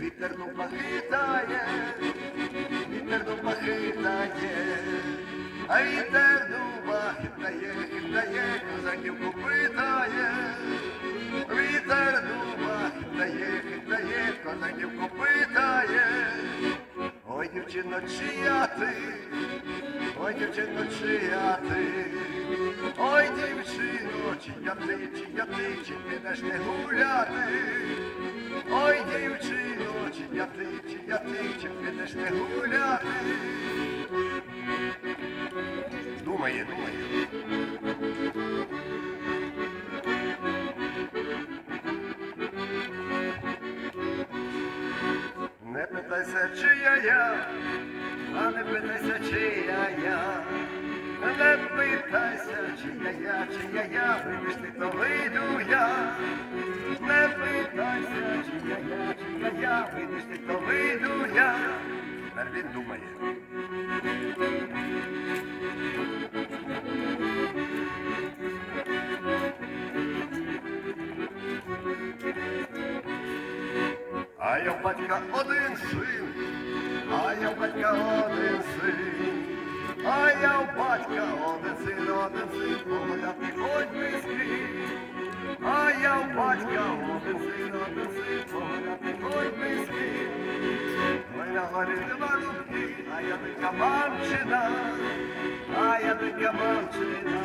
Вітер дуба хитає, вітер дуба хитає, а вітер хитає, козаків купитає. Вітер дуба хитає, хитає, козаків копитає. Ой, дівчино, чия ти, ой, дівчино, чия ти, ой, дівчино, чия ти, чия ти, чи підеш не гуляти. Ой, дівчино, чия ти, чия ти, чи підеш не гуляти. Думає, думає. Питайся, чия я, а не питайся, чия я. Не питайся, чия я, чия я, прийдеш ти, то вийду я. Не питайся, чия я, чия я, прийдеш ти, то вийду я. Тепер він думає. А я в батька один син, а я в батька один син, а я в батька один син, один син, погуляти хоч скрізь. А я в батька один син, один син, погуляти хоч скрізь. Ой, на горі два дубки, а я дика мамчина, а я дика мамчина.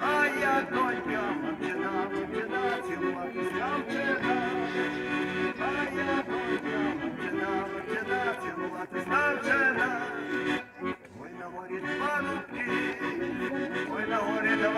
А я донька